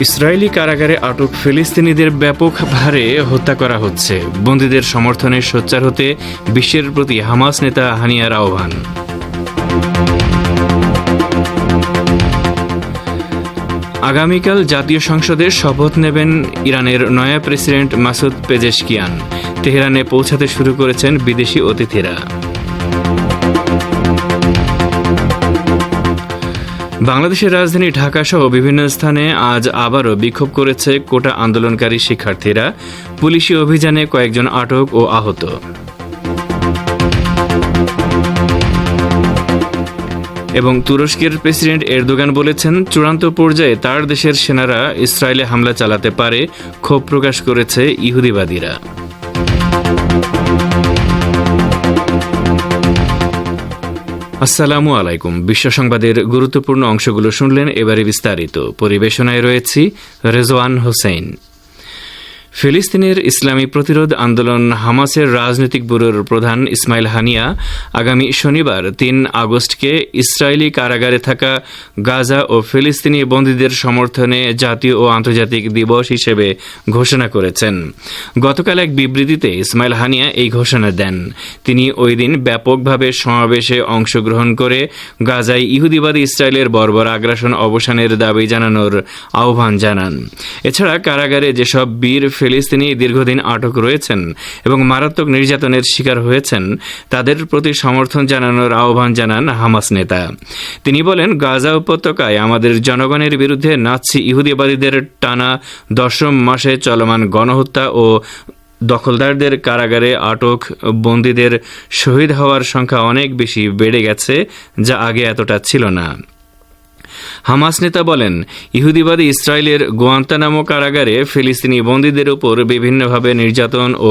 Israeli কারাগারে আটক ফিলিস্তিনিদের ব্যাপক ভারে হত্যা করা হচ্ছে। বন্দীদের সমর্থনে সোচ্চার হতে বিশ্বের প্রতি হামাস নেতা হানিয়ার আহ্বান। আগামীকাল জাতীয় সংসদের শপথ নেবেন ইরানের নয়া প্রেসিডেন্ট মাসুদ পেজেশকিয়ান। তেহরানে পৌঁছাতে শুরু করেছেন বিদেশি অতিথিরা। বাংলাদেশের রাজধানী ঢাকা সহ বিভিন্ন স্থানে আজ আবারও বিক্ষোভ করেছে কোটা আন্দোলনকারী শিক্ষার্থীরা। পুলিশি অভিযানে কয়েকজন আটক ও আহত। এবং তুরস্কের প্রেসিডেন্ট এরদোগান বলেছেন, চূড়ান্ত পর্যায়ে তার দেশের সেনারা ইসরায়েলে হামলা চালাতে পারে, ক্ষোভ প্রকাশ করেছে ইহুদিবাদীরা। আসসালামু আলাইকুম। বিশ্ব সংবাদের গুরুত্বপূর্ণ অংশগুলো শুনলেন এবারে বিস্তারিত। পরিবেশনায় রয়েছি রেজওয়ান হোসেন। ফিলিস্তিনের ইসলামী প্রতিরোধ আন্দোলন হামাসের রাজনৈতিক ব্যুরোর প্রধান ইসমাইল হানিয়া আগামী শনিবার তিন আগস্টকে ইসরায়েলি কারাগারে থাকা গাজা ও ফিলিস্তিনি বন্দীদের সমর্থনে জাতীয় ও আন্তর্জাতিক দিবস হিসেবে ঘোষণা করেছেন। গতকাল এক বিবৃতিতে ইসমাইল হানিয়া এই ঘোষণা দেন। তিনি ওই দিন ব্যাপকভাবে সমাবেশে অংশগ্রহণ করে গাজায় ইহুদিবাদী ইসরায়েলের বর্বর আগ্রাসন অবসানের দাবি জানানোর আহ্বান জানান। এছাড়া কারাগারে যেসব বীর ফিলিস্তিনি দীর্ঘদিন আটক রয়েছেন এবং মারাত্মক নির্যাতনের শিকার হয়েছেন, তাদের প্রতি সমর্থন জানানোর আহ্বান জানান হামাস নেতা। তিনি বলেন, গাজা উপত্যকায় আমাদের জনগণের বিরুদ্ধে নাৎসি ইহুদিবাদীদের টানা দশম মাসে চলমান গণহত্যা ও দখলদারদের কারাগারে আটক বন্দীদের শহীদ হওয়ার সংখ্যা অনেক বেশি বেড়ে গেছে, যা আগে এতটা ছিল না। হামাস নেতা বলেন, ইহুদিবাদী ইসরায়েলের গোয়ান্তানামো কারাগারে ফিলিস্তিনি বন্দীদের উপর বিভিন্নভাবে নির্যাতন ও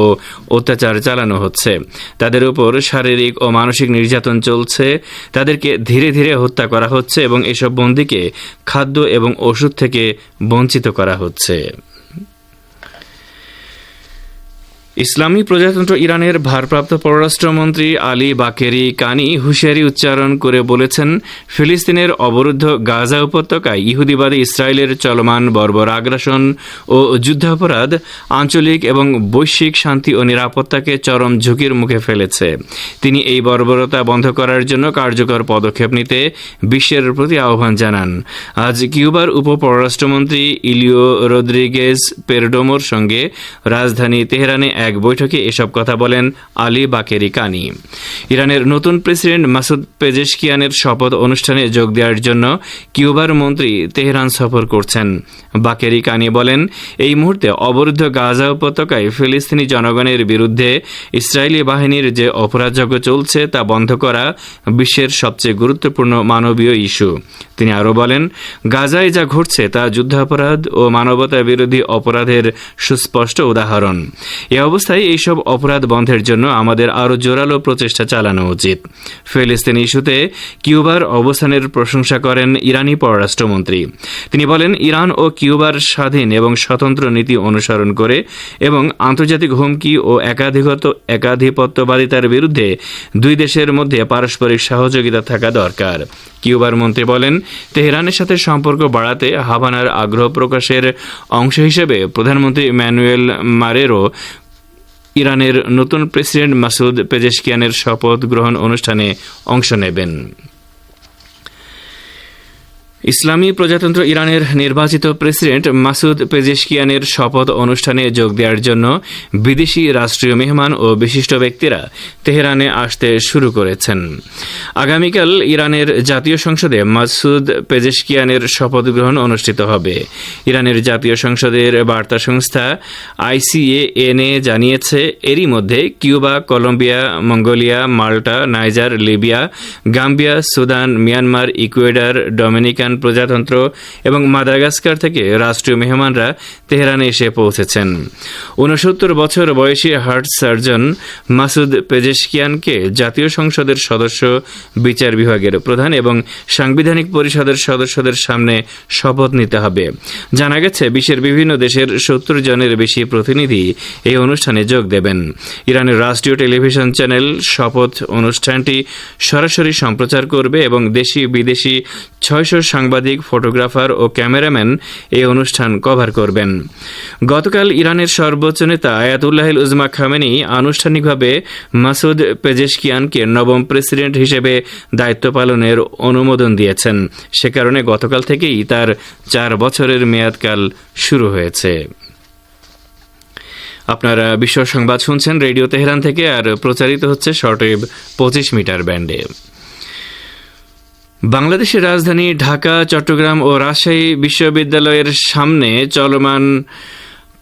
অত্যাচার চালানো হচ্ছে। তাদের উপর শারীরিক ও মানসিক নির্যাতন চলছে। তাদেরকে ধীরে ধীরে হত্যা করা হচ্ছে এবং এসব বন্দীকে খাদ্য এবং ওষুধ থেকে বঞ্চিত করা হচ্ছে। ইসলামী প্রজাতন্ত্র ইরানের ভারপ্রাপ্ত পররাষ্ট্রমন্ত্রী আলী বাকেরি কানি হুঁশিয়ারি উচ্চারণ করে বলেছেন, ফিলিস্তিনের অবরুদ্ধ গাজা উপত্যকায় ইহুদিবাদী ইসরায়েলের চলমান বর্বর আগ্রাসন ও যুদ্ধাপরাধ আঞ্চলিক এবং বৈশ্বিক শান্তি ও নিরাপত্তাকে চরম ঝুঁকির মুখে ফেলেছে। তিনি এই বর্বরতা বন্ধ করার জন্য কার্যকর পদক্ষেপ নিতে বিশ্বের প্রতি আহ্বান জানান। আজ কিউবার উপ পররাষ্ট্রমন্ত্রী ইলিও রদ্রিগেজ পেরডোমোর সঙ্গে রাজধানী তেহরানে এক বৈঠকে এসব কথা বলেন আলী বাকেরি কানি। ইরানের নতুন প্রেসিডেন্ট মাসুদ পেজেশকিয়ানের শপথ অনুষ্ঠানে যোগ দেওয়ার জন্য কিউবার মন্ত্রী তেহরান সফর করছেন। বাকেরি কানি বলেন, এই মুহূর্তে অবরুদ্ধ গাজা উপত্যকায় ফিলিস্তিনি জনগণের বিরুদ্ধে ইসরায়েলি বাহিনীর যে অপরাধযজ্ঞ চলছে তা বন্ধ করা বিশ্বের সবচেয়ে গুরুত্বপূর্ণ মানবীয় ইস্যু। তিনি আরও বলেন, গাজায় যা ঘটছে তা যুদ্ধাপরাধ ও মানবতা বিরোধী অপরাধের সুস্পষ্ট উদাহরণ। এ অবস্থায় এইসব অপরাধ বন্ধের জন্য আমাদের আরও জোরালো প্রচেষ্টা চালানো উচিত। ফিলিস্তিন ইস্যুতে কিউবার অবস্থানের প্রশংসা করেন ইরানি পররাষ্ট্রমন্ত্রী। তিনি বলেন, ইরান ও কিউবার স্বাধীন এবং স্বতন্ত্র নীতি অনুসরণ করে এবং আন্তর্জাতিক হুমকি ও একাধিগত একাধিপত্যবাদিতার বিরুদ্ধে দুই দেশের মধ্যে পারস্পরিক সহযোগিতা থাকা দরকার। কিউবার মন্ত্রী বলেন, তেহরানের সাথে সম্পর্ক বাড়াতে হাভানার আগ্রহ প্রকাশের অংশ হিসেবে প্রধানমন্ত্রী ম্যানুয়েল মারেরো ইরানের নতুন প্রেসিডেন্ট মাসুদ পেজেশকিয়ানের শপথ গ্রহণ অনুষ্ঠানে অংশ নেবেন। ইসলামী প্রজাতন্ত্র ইরানের নির্বাচিত প্রেসিডেন্ট মাসুদ পেজেশকিয়ানের শপথ অনুষ্ঠানে যোগ দেওয়ার জন্য বিদেশি রাষ্ট্রীয় মেহমান ও বিশিষ্ট ব্যক্তিরা তেহরানে আসতে শুরু করেছেন। আগামীকাল ইরানের জাতীয় সংসদে মাসুদ পেজেশকিয়ানের শপথ গ্রহণ অনুষ্ঠিত হবে। ইরানের জাতীয় সংসদের বার্তা সংস্থা আইসিএএনএ জানিয়েছে, এরই মধ্যে Cuba, Colombia, Mongolia, Malta, Niger, Libya, Gambia, Sudan, Myanmar, Ecuador, Dominican প্রজাতন্ত্র এবং মাদাগাস্কার থেকে রাষ্ট্রীয় মেহমানরা তেহরানে এসে পৌঁছেছেন। ঊনসত্তর বছর বয়সী হার্ট সার্জন মাসুদ পেজেশকিয়ানকে জাতীয় সংসদের সদস্য, বিচার বিভাগের প্রধান এবং সাংবিধানিক পরিষদের সদস্যদের সামনে শপথ নিতে হবে। জানা গেছে, বিশ্বের বিভিন্ন দেশের সত্তর জনের বেশি প্রতিনিধি এই অনুষ্ঠানে যোগ দেবেন। ইরানের রাষ্ট্রীয় টেলিভিশন চ্যানেল শপথ অনুষ্ঠানটি সরাসরি সম্প্রচার করবে এবং দেশি বিদেশি ছয়শো সাংবাদিক, ফটোগ্রাফার ও ক্যামেরাম্যান এই অনুষ্ঠান কভার করবেন। গতকাল ইরানের সর্বোচ্চ নেতা আয়াতুল্লাহিল উজমা খামেনি আনুষ্ঠানিকভাবে মাসুদ পেজেশকিয়ানকে নবম প্রেসিডেন্ট হিসেবে দায়িত্ব পালনের অনুমোদন দিয়েছেন। সে কারণে গতকাল থেকেই তার চার বছরের মেয়াদকাল শুরু হয়েছে। আপনারা বিশ্ব সংবাদ শুনছেন রেডিও তেহরান থেকে, আর প্রচারিত হচ্ছে শর্টওয়েভ পঁচিশ মিটার ব্যান্ডে। বাংলাদেশের রাজধানী ঢাকা, চট্টগ্রাম ও রাজশাহী বিশ্ববিদ্যালয়ের সামনে চলমান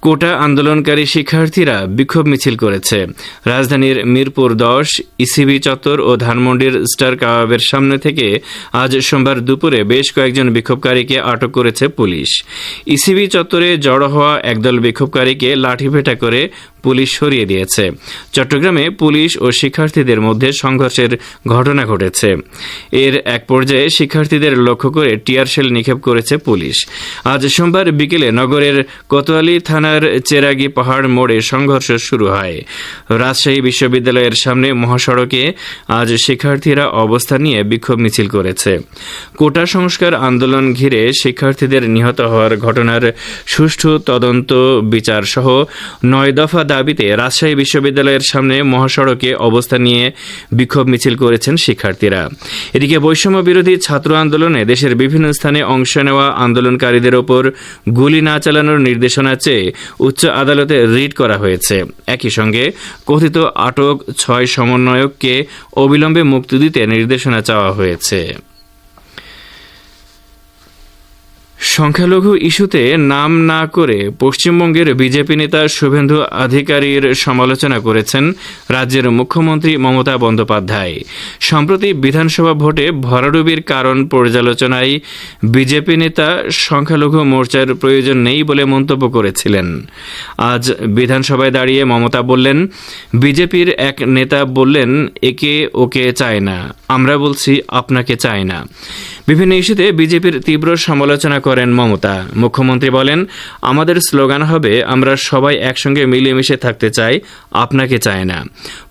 কোটা আন্দোলনকারী শিক্ষার্থীরা বিক্ষোভ মিছিল করেছে। রাজধানীর মিরপুর দশ ইসিবি চত্বর ও ধানমন্ডির স্টার কাবাবের সামনে থেকে আজ সোমবার দুপুরে বেশ কয়েকজন বিক্ষোভকারীকে আটক করেছে পুলিশ। ইসিবি চত্বরে জড়ো হওয়া একদল বিক্ষোভকারীকে লাঠিপেটা করে পুলিশ সরিয়ে দিয়েছে। চট্টগ্রামে পুলিশ ও শিক্ষার্থীদের মধ্যে সংঘর্ষের ঘটনা ঘটেছে। এর এক পর্যায়ে শিক্ষার্থীদের লক্ষ্য করে টিয়ারশেল নিক্ষেপ করেছে পুলিশ। আজ সোমবার বিকেলে নগরের কোতোয়ালি থানার চেরাগি পাহাড় মোড়ে সংঘর্ষ শুরু হয়। রাজশাহী বিশ্ববিদ্যালয়ের সামনে মহাসড়কে আজ শিক্ষার্থীরা অবস্থান নিয়ে বিক্ষোভ মিছিল করেছে। কোটা সংস্কার আন্দোলন ঘিরে শিক্ষার্থীদের নিহত হওয়ার ঘটনার সুষ্ঠু তদন্ত বিচার সহ নয় দফা দাবিতে রাজশাহী বিশ্ববিদ্যালয়ের সামনে মহাসড়কে অবস্থান নিয়ে বিক্ষোভ মিছিল করেছেন শিক্ষার্থীরা। এদিকে বৈষম্য বিরোধী ছাত্র আন্দোলনে দেশের বিভিন্ন স্থানে অংশ নেওয়া আন্দোলনকারীদের ওপর গুলি না চালানোর নির্দেশনা চেয়ে উচ্চ আদালতে রিট করা হয়েছে। একই সঙ্গে কথিত আটক ছয় সমন্বয়ককে অবিলম্বে মুক্তি দিতে নির্দেশনা চাওয়া হয়েছে। সংখ্যালঘু ইস্যুতে নাম না করে পশ্চিমবঙ্গের বিজেপি নেতা শুভেন্দু আধিকারীর সমালোচনা করেছেন রাজ্যের মুখ্যমন্ত্রী মমতা বন্দ্যোপাধ্যায়। সম্প্রতি বিধানসভা ভোটে ভরাডুবির কারণ পর্যালোচনায় বিজেপি নেতা সংখ্যালঘু মোর্চার প্রয়োজন নেই বলে মন্তব্য করেছিলেন। আজ বিধানসভায় দাঁড়িয়ে মমতা বললেন, বিজেপির এক নেতা বললেন, একে ওকে চায় না, আমরা বলছি, আপনাকে চায় না। বিভিন্ন ইস্যুতে বিজেপির তীব্র সমালোচনা করেন মমতা। মুখ্যমন্ত্রী বলেন, আমাদের স্লোগান হবে, আমরা সবাই একসঙ্গে মিলেমিশে থাকতে চাই, আপনাকে চায় না।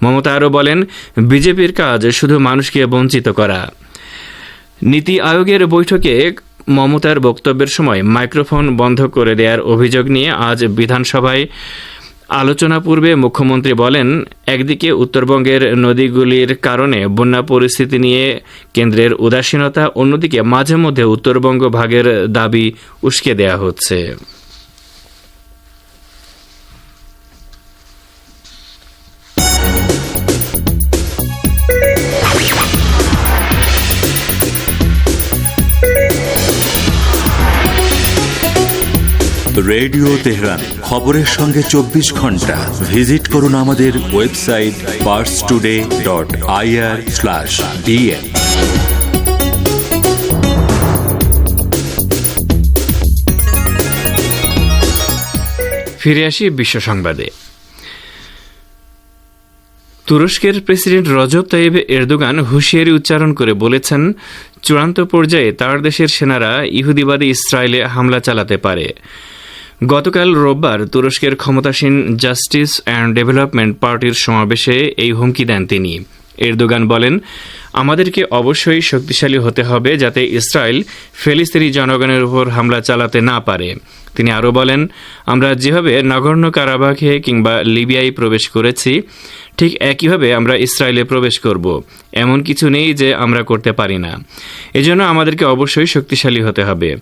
মমতা আরও বলেন, বিজেপির কাজ শুধু মানুষকে বঞ্চিত করা। নীতি আয়োগের বৈঠকে মমতার বক্তব্যের সময় মাইক্রোফোন বন্ধ করে দেওয়ার অভিযোগ নিয়ে আজ বিধানসভায় আলোচনা পূর্বে মুখ্যমন্ত্রী বলেন, একদিকে উত্তরবঙ্গের নদীগুলির কারণে বন্যা পরিস্থিতি নিয়ে কেন্দ্রের উদাসীনতা, অন্যদিকে মাঝে মধ্যে উত্তরবঙ্গ ভাগের দাবি উস্কে দেয়া হচ্ছে। Radio Tehran. খবরের সঙ্গে চব্বিশ ঘণ্টা। ভিজিট করুন আমাদের website Pars today dot IR slash ফিরে আসি বিশ্ব সংবাদে। তুরস্কের প্রেসিডেন্ট রজব তাইব এরদোগান হুঁশিয়ারি উচ্চারণ করে বলেছেন, চূড়ান্ত পর্যায়ে তার দেশের সেনারা ইহুদিবাদী ইসরায়েলে হামলা চালাতে পারে। গতকাল রোববার তুরস্কের ক্ষমতাসীন জাস্টিস অ্যান্ড ডেভেলপমেন্ট পার্টির সমাবেশে এই হুমকি দেন তিনি। এরদোগান বলেন, আমাদেরকে অবশ্যই শক্তিশালী হতে হবে যাতে ইসরায়েল ফেলিস্তিনি জনগণের উপর হামলা চালাতে না পারে। তিনি আরও বলেন, আমরা যেভাবে নগর্ণ কারাবাখে কিংবা লিবিয়ায় প্রবেশ করেছি ঠিক একইভাবে আমরা ইসরায়েলে প্রবেশ করব। এমন কিছু নেই যে আমরা করতে পারি না। এজন্য আমাদেরকে অবশ্যই শক্তিশালী হতে হবে।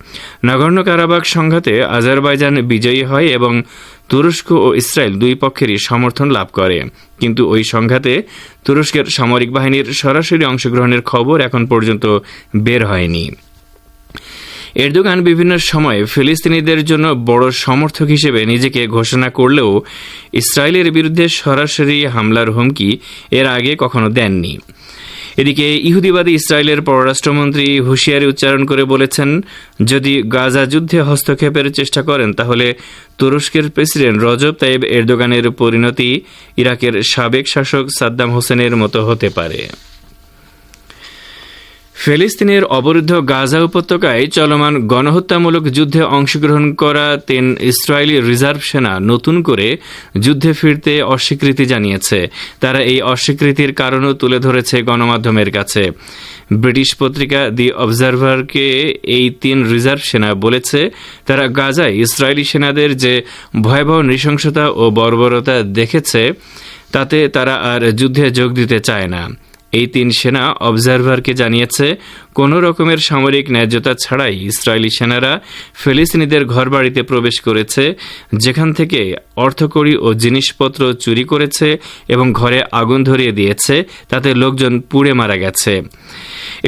নগর্ণ কারাবাগ সংঘাতে আজারবাইজান বিজয়ী হয় এবং তুরস্ক ও ইসরায়েল দুই পক্ষেরই সমর্থন লাভ করে। কিন্তু ওই সংঘাতে তুরস্কের সামরিক বাহিনীর সরাসরি অংশগ্রহণের খবর এখন পর্যন্ত বের হয়নি। এরদোগান বিভিন্ন সময়ে ফিলিস্তিনিদের জন্য বড় সমর্থক হিসেবে নিজেকে ঘোষণা করলেও ইসরায়েলের বিরুদ্ধে সরাসরি হামলার হুমকি এর আগে কখনো দেননি। এদিকে ইহুদিবাদী ইসরায়েলের পররাষ্ট্রমন্ত্রী হুঁশিয়ারি উচ্চারণ করে বলেছেন, যদি গাজা যুদ্ধে হস্তক্ষেপের চেষ্টা করেন, তাহলে তুরস্কের প্রেসিডেন্ট রজব তাইব এরদোগানের পরিণতি ইরাকের সাবেক শাসক সাদ্দাম হোসেনের মতো হতে পারে। ফিলিস্তিনের অবরুদ্ধ গাজা উপত্যকায় চলমান গণহত্যামূলক যুদ্ধে অংশগ্রহণ করা তিন ইসরায়েলি রিজার্ভ সেনা নতুন করে যুদ্ধে ফিরতে অস্বীকৃতি জানিয়েছে। তারা এই অস্বীকৃতির কারণও তুলে ধরেছে গণমাধ্যমের কাছে। ব্রিটিশ পত্রিকা দি অবজারভারকে এই তিন রিজার্ভ সেনা বলেছে, তারা গাজায় ইসরায়েলি সেনাদের যে ভয়াবহ নৃশংসতা ও বর্বরতা দেখেছে, তাতে তারা আর যুদ্ধে যোগ দিতে চায় না। এই তিন সেনা অবজারভারকে জানিয়েছে, কোনো রকমের সামরিক ন্যায্যতা ছাড়াই ইসরায়েলি সেনারা ফিলিস্তিনিদের ঘরবাড়িতে প্রবেশ করেছে, যেখান থেকে অর্থকড়ি ও জিনিসপত্র চুরি করেছে এবং ঘরে আগুন ধরিয়ে দিয়েছে, তাতে লোকজন পুড়ে মারা গেছে।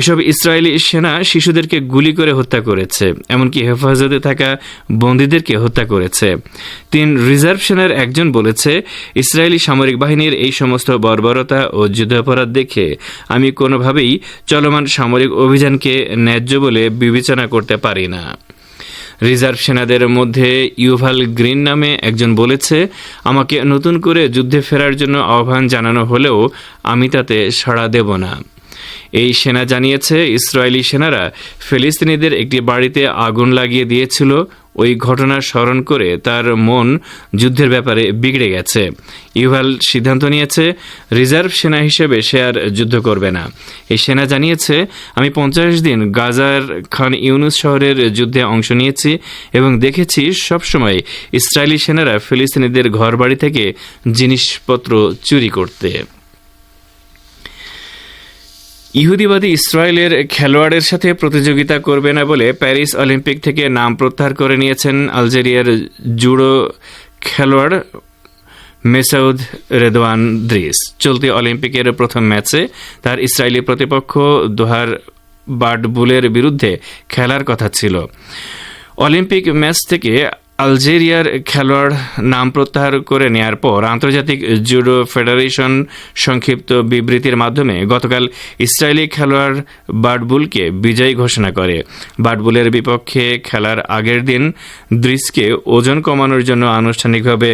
এসব ইসরায়েলি সেনা শিশুদেরকে গুলি করে হত্যা করেছে, এমনকি হেফাজতে থাকা বন্দীদেরকে হত্যা করেছে। তিন রিজার্ভ সেনার একজন বলেছে, ইসরায়েলি সামরিক বাহিনীর এই সমস্ত বর্বরতা ও যুদ্ধাপরাধ দেখে আমি কোনোভাবেই চলমান সামরিক অভিযানকে ন্যায্য বলে বিবেচনা করতে পারি না। রিজার্ভ সেনাদের মধ্যে ইউভাল গ্রিন নামে একজন বলেছে, আমাকে নতুন করে যুদ্ধে ফেরার জন্য আহ্বান জানানো হলেও আমি তাতে সাড়া দেব না। এই সেনা জানিয়েছে, ইসরায়েলি সেনারা ফিলিস্তিনিদের একটি বাড়িতে আগুন লাগিয়ে দিয়েছিল। ওই ঘটনা স্মরণ করে তার মন যুদ্ধের ব্যাপারে বিগড়ে গেছে। ইউভাল সিদ্ধান্ত নিয়েছে, রিজার্ভ সেনা হিসেবে সে আর যুদ্ধ করবে না। এই সেনা জানিয়েছে, আমি পঞ্চাশ দিন গাজার খান ইউনুস শহরের যুদ্ধে অংশ নিয়েছি এবং দেখেছি সবসময় ইসরায়েলি সেনারা ফিলিস্তিনিদের ঘরবাড়ি থেকে জিনিসপত্র চুরি করতে। ইহুদিবাদী ইসরায়েলের খেলোয়াড়ের সাথে প্রতিযোগিতা করবে না বলে প্যারিস অলিম্পিক থেকে নাম প্রত্যাহার করে নিয়েছেন আলজেরিয়ার জুডো খেলোয়াড় মেসাউদ রেদওয়ান দ্রিস। চলতি অলিম্পিকের প্রথম ম্যাচে তার ইসরায়েলি প্রতিপক্ষ দোহার বার্ডবুলের বিরুদ্ধে খেলার কথা ছিল। অলিম্পিক ম্যাচ থেকে আলজেরিয়ার খেলোয়াড় নাম প্রত্যাহার করে নেয়ার পর আন্তর্জাতিক জুডো ফেডারেশন সংক্ষিপ্ত বিবৃতির মাধ্যমে গতকাল ইসরায়েলি খেলোয়াড় বার্ডবুলকে বিজয়ী ঘোষণা করে। বার্ডবুলের বিপক্ষে খেলার আগের দিন দ্রিসকে ওজন কমানোর জন্য আনুষ্ঠানিকভাবে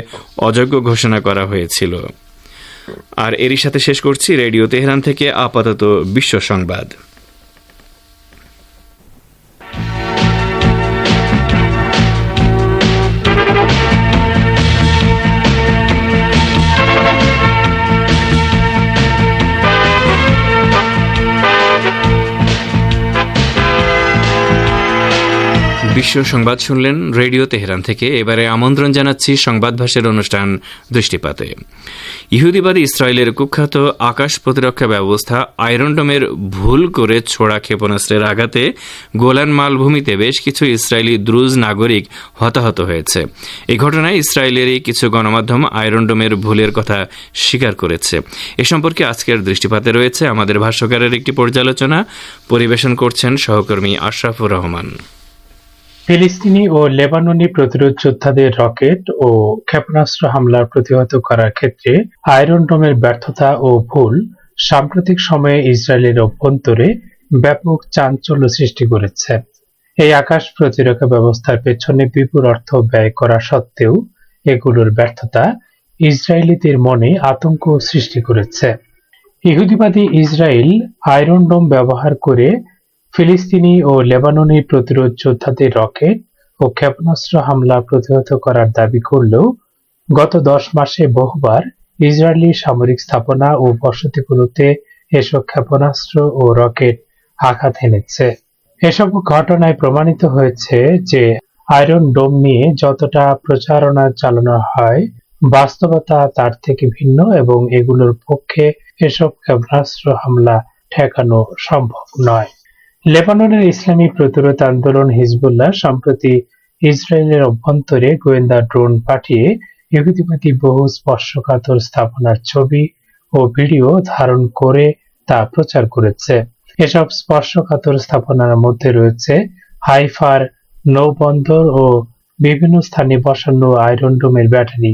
অযোগ্য ঘোষণা করা হয়েছিল। আর এরই সাথে শেষ করছি রেডিও তেহরান থেকে আপাতত বিশ্ব সংবাদ। বিশ্ব সংবাদ শুনলেন রেডিও তেহরান থেকে। এবারে আমন্ত্রণ জানাচ্ছি সংবাদ ভাষের অনুষ্ঠান দৃষ্টিপাতে। ইহুদিবাদী ইসরায়েলের কুখ্যাত আকাশ প্রতিরক্ষা ব্যবস্থা আয়রনডোমের ভুল করে ছোড়া ক্ষেপণাস্ত্রের আঘাতে গোলান মালভূমিতে বেশ কিছু ইসরায়েলি দ্রুজ নাগরিক হতাহত হয়েছে। এই ঘটনায় ইসরায়েলেরই কিছু গণমাধ্যম আয়রনডোমের ভুলের কথা স্বীকার করেছে। এ সম্পর্কে আজকের দৃষ্টিপাতে রয়েছে আমাদের ভাষ্যকারের একটি পর্যালোচনা। পরিবেশন করছেন সহকর্মী আশরাফুর রহমান। ফিলিস্তিনি ও লেবাননি প্রতিরোধ যোদ্ধাদের রকেট ও ক্ষেপণাস্ত্র হামলার প্রতিহত করার ক্ষেত্রে আয়রন ডোমের ব্যর্থতা ও ভুল সাম্প্রতিক সময়ে ইসরায়েলের অভ্যন্তরে ব্যাপক চাঞ্চল্য সৃষ্টি করেছে। এই আকাশ প্রতিরক্ষা ব্যবস্থার পেছনে বিপুল অর্থ ব্যয় করা সত্ত্বেও এগুলোর ব্যর্থতা ইসরায়েলিদের মনে আতঙ্ক সৃষ্টি করেছে। ইহুদিবাদী ইসরায়েল আয়রন ডোম ব্যবহার করে ফিলিস্তিনি ও লেবাননি প্রতিরোধ যোদ্ধাদের রকেট ও ক্ষেপণাস্ত্র হামলা প্রতিহত করার দাবি করলেও গত দশ মাসে বহুবার ইসরায়েলি সামরিক স্থাপনা ও বসতিগুলোতে এসব ক্ষেপণাস্ত্র ও রকেট আঘাত এনেছে। এসব ঘটনায় প্রমাণিত হয়েছে যে আয়রন ডোম নিয়ে যতটা প্রচারণা চালানো হয়, বাস্তবতা তার থেকে ভিন্ন এবং এগুলোর পক্ষে এসব ক্ষেপণাস্ত্র হামলা ঠেকানো সম্ভব নয়। লেবাননের ইসলামী প্রতিরোধ আন্দোলন হিজবুল্লাহ সম্প্রতি ইসরায়েলের অভ্যন্তরে গোয়েন্দা ড্রোন পাঠিয়ে ইহুদিবাদী বহু স্পর্শকাতর স্থাপনার ছবি ও ভিডিও ধারণ করে তা প্রচার করেছে। এসব স্পর্শকাতর স্থাপনার মধ্যে রয়েছে হাইফার নৌবন্দর ও বিভিন্ন স্থানে বসানো আয়রন ডোমের ব্যাটারি।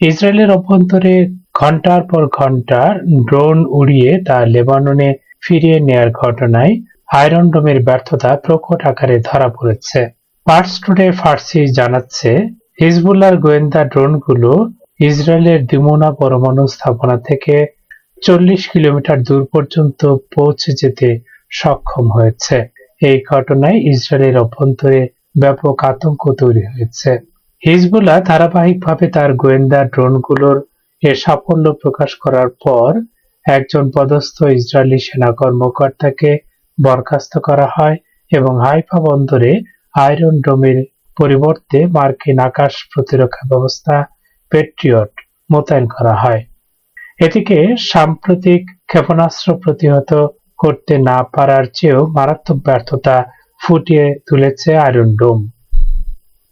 ইসরায়েলের অভ্যন্তরে ঘণ্টার পর ঘণ্টা ড্রোন উড়িয়ে তা লেবাননে ফিরিয়ে নেয়ার ঘটনায় আয়রন ডোমের ব্যর্থতা প্রকট আকারে ধরা পড়েছে। পার্টস টুডে ফার্সি জানাচ্ছে, হিজবুল্লাহর গোয়েন্দা ড্রোনগুলো ইসরায়েলের দিমোনা পরমাণু স্থাপনা থেকে চল্লিশ কিলোমিটার দূর পর্যন্ত পৌঁছে যেতে সক্ষম হয়েছে। এই ঘটনায় ইসরায়েলের অভ্যন্তরে ব্যাপক আতঙ্ক তৈরি হয়েছে। হিজবুল্লাহ ধারাবাহিকভাবে তার গোয়েন্দা ড্রোনগুলোর এ সাফল্য প্রকাশ করার পর একজন পদস্থ ইসরায়েলি সেনা কর্মকর্তাকে বরখাস্ত করা হয় এবং হাইফা বন্দরে আয়রন ডোমের পরিবর্তে মার্কিন আকাশ প্রতিরক্ষা ব্যবস্থা পেট্রিয়ট মোতায়েন করা হয়। এটিকে সাম্প্রতিক ক্ষেপণাস্ত্র প্রতিহত করতে না পারার চেয়েও মারাত্মক ব্যর্থতা ফুটিয়ে তুলেছে আয়রন ডোম।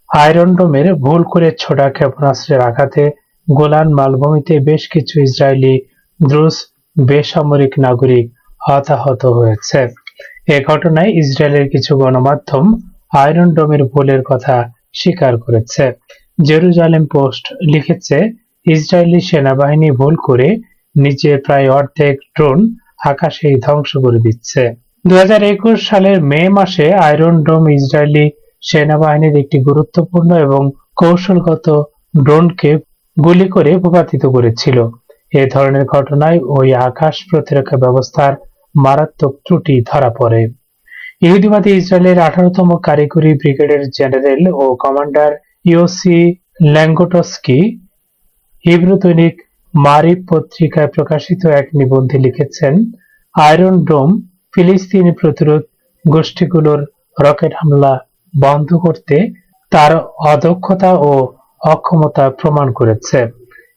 আয়রন ডোমের ভুল করে ছোড়া ক্ষেপণাস্ত্রের আঘাতে গোলান মালভূমিতে বেশ কিছু ইসরায়েলি দ্রুজ বেসামরিক নাগরিক হতাহত হয়েছে। এ ঘটনায় ইসরায়েলের কিছু গণমাধ্যম আয়রন ডোমের ভুলের কথা স্বীকার করেছে। জেরুজালেম পোস্ট লিখেছে, ইসরায়েলি সেনাবাহিনী ভুল করে নিচে প্রায় অর্ধেক ড্রোন আকাশেই ধ্বংস করে দিচ্ছে। দু হাজার একুশ সালের মে মাসে আয়রন ডোম ইসরায়েলি সেনাবাহিনীর একটি গুরুত্বপূর্ণ এবং কৌশলগত ড্রোনকে গুলি করে ভূপাতিত করেছিল। এ ধরনের ঘটনায় ওই আকাশ প্রতিরক্ষা ব্যবস্থার মারাত্মক ত্রুটি ধরা পড়ে। ইহুদিবাদী ইসরায়েলের আঠারোতম কারিগরি ব্রিগেডের জেনারেল ও কমান্ডার ইওসি ল্যাঙ্গোটস্কি হিব্রু দৈনিক মারিব পত্রিকায় প্রকাশিত এক নিবন্ধে লিখেছেন, আয়রন ডোম, ফিলিস্তিনি প্রতিরোধ গোষ্ঠীগুলোর রকেট হামলা বন্ধ করতে তার অদক্ষতা ও অক্ষমতা প্রমাণ করেছে।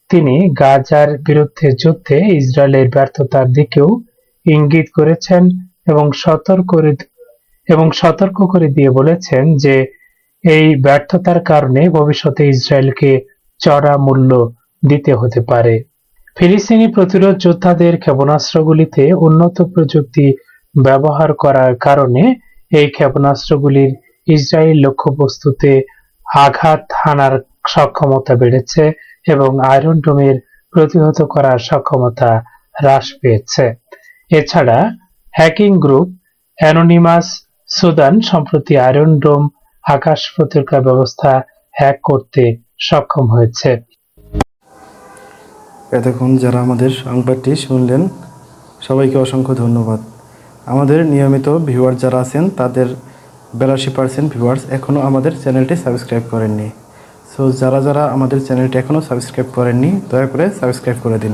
তিনি গাজার বিরুদ্ধে যুদ্ধে ইসরায়েলের ব্যর্থতার দিকেও ইঙ্গিত করেছেন এবং সতর্ক এবং সতর্ক করে দিয়ে বলেছেন যে এই ব্যর্থতার কারণে ভবিষ্যতে ইসরায়েলকে চড়া মূল্য দিতে হতে পারে। ফিলিস্তিনি প্রতিরোধ যোদ্ধাদের ক্ষেপণাস্ত্রগুলিতে উন্নত প্রযুক্তি ব্যবহার করার কারণে এই ক্ষেপণাস্ত্রগুলির ইসরায়েল লক্ষ্যবস্তুতে আঘাত হানার সক্ষমতা বেড়েছে এবং আয়রন ডোমের প্রতিহত করার সক্ষমতা হ্রাস পেয়েছে। এছাড়া হ্যাকিং গ্রুপ, অ্যানোনিমাস, সুদান সম্প্রতি আয়রন ডোম, আকাশ প্রতিরক্ষা ব্যবস্থা হ্যাক করতে সক্ষম হয়েছে। এতক্ষণ যারা আমাদের সংবাদটি শুনলেন, সবাইকে অসংখ্য ধন্যবাদ। আমাদের নিয়মিত ভিউয়ার যারা আছেন, তাদের বিরাশি পার্সেন্ট ভিউয়ার্স এখনও আমাদের চ্যানেলটি সাবস্ক্রাইব করেননি। সো যারা যারা আমাদের চ্যানেলটি এখনও সাবস্ক্রাইব করেননি, দয়া করে সাবস্ক্রাইব করে দিন।